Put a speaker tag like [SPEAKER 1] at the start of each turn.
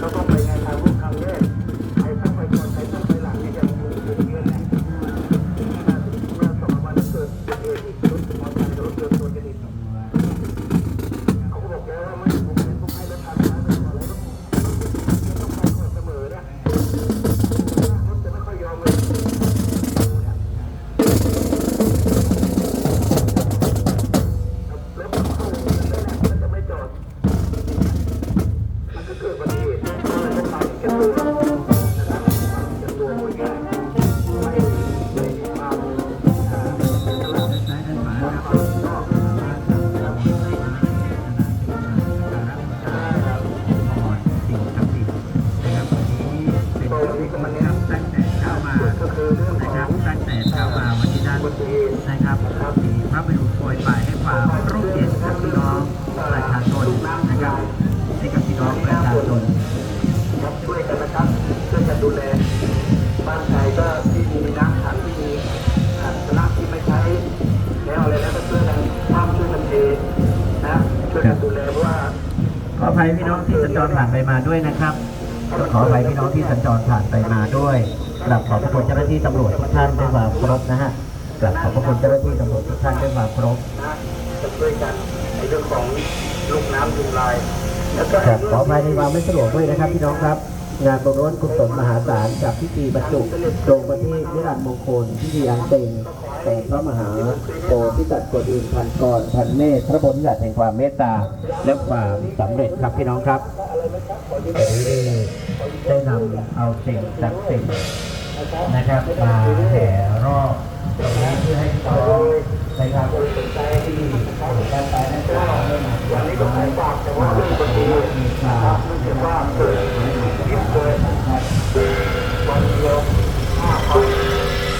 [SPEAKER 1] Потом นะครับมีพระประยุทธ์โปรยปลายให้ความร่มเย็นกับพี่น้องประชาชนนะครับให้กับพี่น้องประชาชน
[SPEAKER 2] ครับช่วยกันนะครับช่วยกันดูแลบ้านใครก็ที่มีน้ำขังที่มีขันน้ำที่ไม่ใช้แล้วอะไรแล้วก็ช่วยกันทำช่วยกันเทนะช่วยกันดูแลเพราะว่า
[SPEAKER 1] ขออภัยพี่น้องที่สัญจรผ่านไปมาด้วยนะครับก็ขออภัยพี่น้องที่สัญจรผ่านไปมาด้วยกราบขอบพระคุณเจ้าหน้าที่ตำรวจทุกท่านด้วยความเคารพนะฮะ กราบขอบพระคุณเจ้าหน้าที่ตำรวจทุกท่านด้วยความเคารพ
[SPEAKER 2] นะจะช่วยกันในเรื่องของลูกน้ำยุงลายแล้วก็
[SPEAKER 1] ครับขออภัยในความไม่สะดวกด้วยนะครับพี่น้องครับ งานประรวนกุศลมหาศาลกับพิธีบรรจุลงประทีปนิรันดร์มงคลพิธีอันเต็งแต่พระมหาโพธิสัตว์กวนอิมพันกรพันเมธพระบรมนิรันดร์แห่งความเมตตาและความสำเร็จครับพี่น้องครับวันนี้ได้นำเอาสิ่งศักดิ์สิทธิ์นะครับมาแห่รอบตรงนี้ เพื่อให้เขาในะครับใจที่การไปนั้นก็
[SPEAKER 2] วันนี้ก็หาปากแต่ว่าเรื่องปกตินะครับเรื่องว่าเกิดพิษเกิด